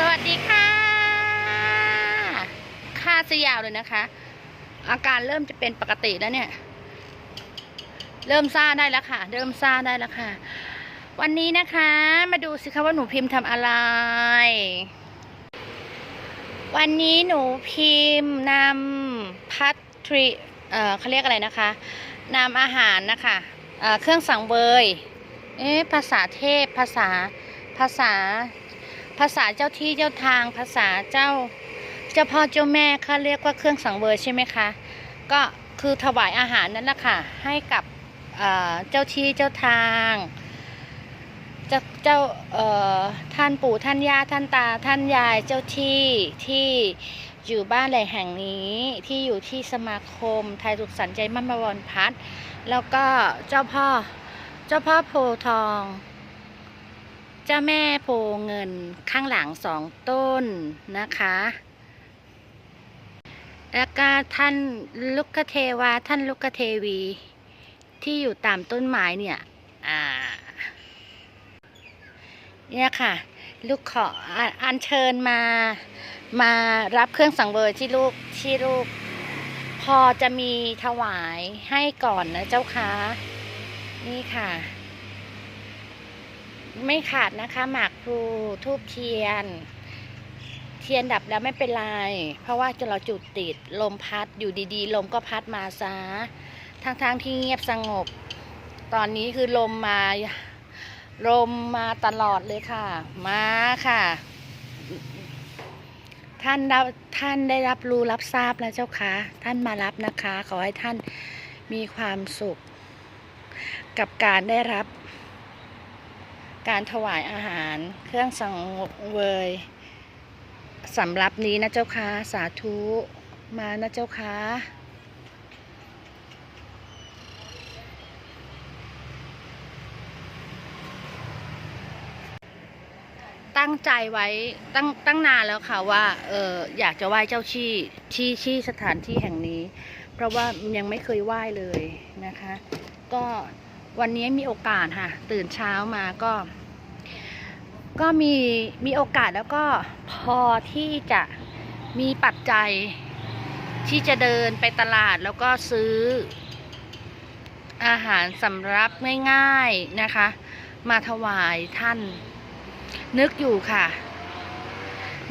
สวัสดีค่ะค่าจะยาวเลยนะคะ อาการเริ่มจะเป็นปกติแล้วเนี่ย เริ่มซ่าได้แล้วค่ะ เริ่มซ่าได้แล้วค่ะ วันนี้นะคะ มาดูสิคะว่าหนูพิมพ์ทำอะไร วันนี้หนูพิมพ์นำพัตรีเอ่อเขาเรียกอะไรนะคะนำอาหารนะคะเอ่อเครื่องสังเวยเอ๊ะภาษาเทพภาษาภาษา ภาษาเจ้าที่เจ้าทางภาษาเจ้าเจ้าพ่อเจ้าแม่เขาเรียกว่าเครื่องสังเวยใช่ไหมคะ ก็คือถวายอาหารนั่นแหละค่ะให้กับเจ้าที่เจ้าทางเจ้าเจ้าท่านปู่ท่านย่าท่านตาท่านยายเจ้าที่ที่อยู่บ้านแหล่งแห่งนี้ที่อยู่ที่สมาคมไทยสุขสันใจมั่นบวรพัฒน์แล้วก็เจ้าพ่อเจ้าพ่อโพทอง เจ้าแม่โพเงินข้างหลังสองต้นนะคะ แล้วก็ท่านลุกเทวาท่านลุกเทวีที่อยู่ตามต้นไม้เนี่ย อ่า เนี่ยค่ะ ลูกขออัญเชิญมา มารับเครื่องสังเวยที่ลูกที่ลูก พอจะมีถวายให้ก่อนนะเจ้าคะนี่ค่ะ ไม่ขาดนะคะ หมากพลูทูบเทียน เทียนดับแล้วไม่เป็นไร เพราะว่าจะเราจุดติดลมพัดอยู่ดีๆ ลมก็พัดมาซะทั้งๆทที่เงียบสงบ ตอนนี้คือลมมาลมมาตลอดเลยค่ะ มาค่ะ ท่านรับท่านได้รับรู้รับทราบแล้วเจ้าคะท่านมารับนะคะ ขอให้ท่านมีความสุข กับการได้รับ การถวายอาหารเครื่องสังเวยสำหรับนี้นะเจ้าค่ะสาธุมานะเจ้าค่ะตั้งใจไว้ตั้งตั้งนานแล้วค่ะว่าเอออยากจะไหว้เจ้าที่ที่ที่สถานที่แห่งนี้ เพราะว่ายังไม่เคยไหว้เลยนะคะ ก็วันนี้มีโอกาสค่ะ ตื่นเช้ามาก็ ก็มีมีโอกาสแล้วก็พอที่จะมีปัจจัยที่จะเดินไปตลาดแล้วก็ซื้ออาหารสำรับง่ายๆนะคะ มาถวายท่าน นึกอยู่ค่ะ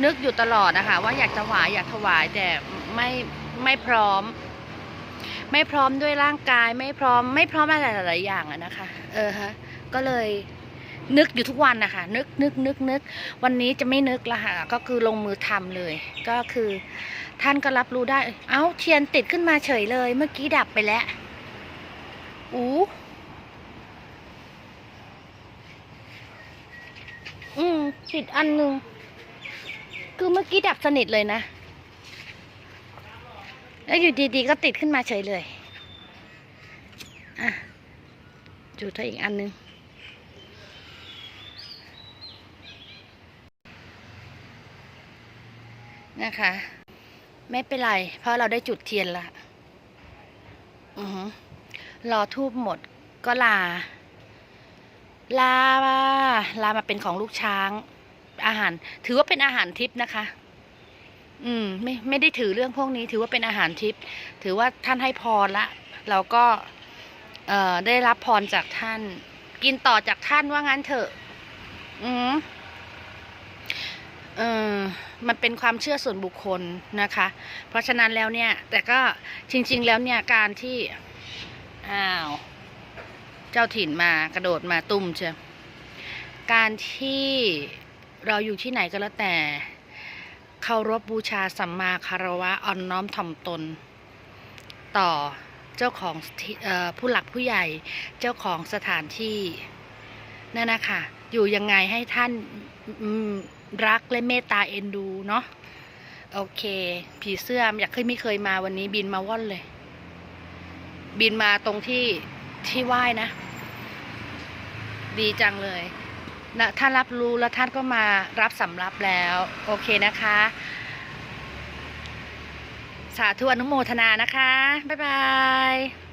นึกอยู่ตลอดนะคะ ว่าอยากถวายอยากถวายแต่ไม่ไม่พร้อม ไม่พร้อมด้วยร่างกายไม่พร้อม ไม่พร้อมอะไรหลายๆอย่างอะนะคะ เออฮะก็เลย นึกอยู่ทุกวันนะคะนึกนึกนึกนึกวันนี้จะไม่นึกละค่ะก็คือลงมือทำเลย ก็คือ ท่านก็รับรู้ได้ เอ้าเทียนติดขึ้นมาเฉยเลย เมื่อกี้ดับไปแล้วอู้อืมติดอันหนึ่งคือเมื่อกี้ดับสนิทเลยนะแล้วอยู่ดีๆก็ติดขึ้นมาเฉยเลย อะจุดเธออีกอันหนึ่ง นะคะ ไม่เป็นไร เพราะเราได้จุดเทียนละอือหือรอทูบหมดก็ลา ลาลามาเป็นของลูกช้าง อาหาร ถือว่าเป็นอาหารทิพย์นะคะ อืม ไม่ไม่ได้ถือเรื่องพวกนี้ ถือว่าเป็นอาหารทิพย์ถือว่าท่านให้พรละเราก็ เอ่อได้รับพรจากท่าน กินต่อจากท่านว่างั้นเถอะ อืม เออมันเป็นความเชื่อส่วนบุคคลนะคะ เพราะฉะนั้นแล้วเนี่ย แต่ก็จริง ๆ แล้วเนี่ยการที่อ้าวเจ้าถิ่นมากระโดดมาตุ้มเชียการที่เราอยู่ที่ไหนก็แล้วแต่เคารพบบูชาสัมมาคารวะอ่อนน้อมถ่อมตน ต่อเจ้าของออผู้หลักผู้ใหญ่เจ้าของสถานที่นั่นนะคะอยู่ยังไงให้ท่านอืม รักและเมตตาเอ็นดูเนาะโอเค ผีเสื้ออยากเคยไม่เคยมาวันนี้บินมาว่อนเลย บินมาตรงที่ที่ไหว้นะ ดีจังเลยนะท่านรับรู้แล้วท่านก็มารับสำรับแล้ว โอเคนะคะ สาธุอนุโมทนานะคะ บ๊ายบาย